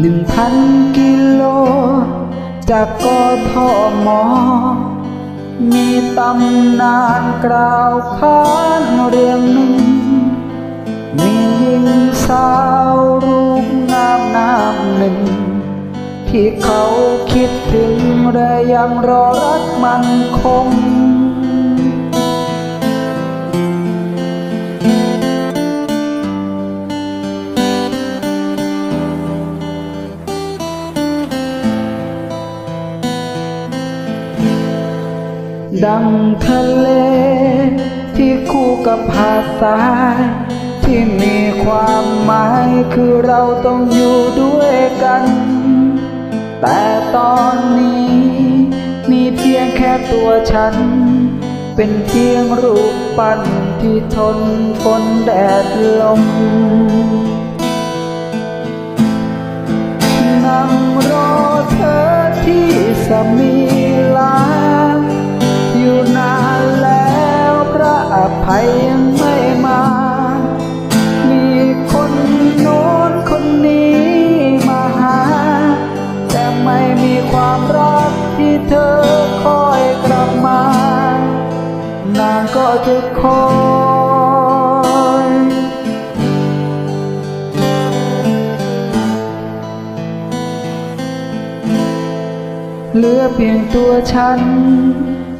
หนึ่งพันกิโล จากกทมมีตำนานกล่าวขานเรื่องหนึ่ง มีหญิงสาวรูปงามนามหนึ่ง ที่เขาคิดถึงและยังรอรักมันคง ดังทะเล ที่คู่กับหาดทราย ที่มีความหมายคือเราต้องอยู่ด้วยกัน แต่ตอนนี้ มีเพียงแค่ตัวฉัน เป็นเพียงรูปปั้นที่ทนฝนแดดลมนั่งรอเธอที่สมี อภัยยังไม่มา มีคนโน้นคนนี้มาหา แต่ไม่มีความรักที่เธอคอยกลับมา นางก็จะคอยเหลือเพียงตัวฉัน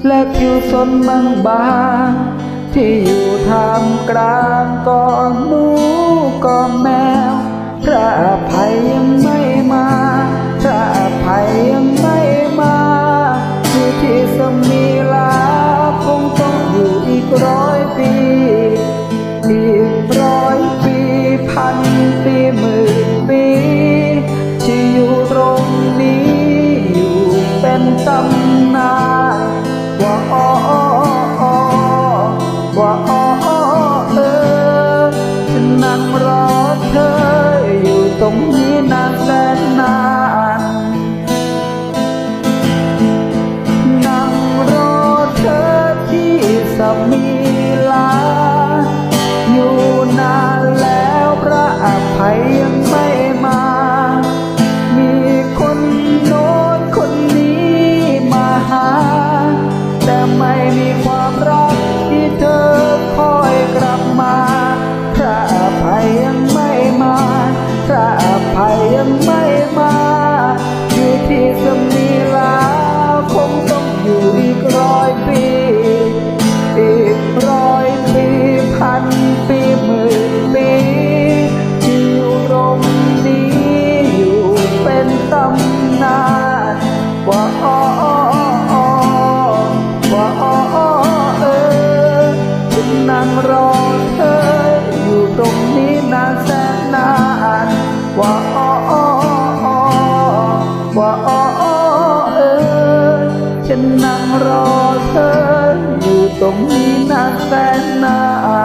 และผิวสนบางบาง ที่อยู่ท่ามกลางกองหนูกองแมว พระอภัยยังไม่มา พระอภัยยังไม่มาอยู่ที่สมีลาคงต้องอยู่อีกร้อยปี อีกร้อยปีพันปีหมื่น นนั่งรอเธอ อยู่ตรงนี้นานแสนนานว่าอ้ออ้ออ้อว่าอ้ออ้อเออฉันนั่งรอเธอ อยู่ตรงนี้นานแสนนาน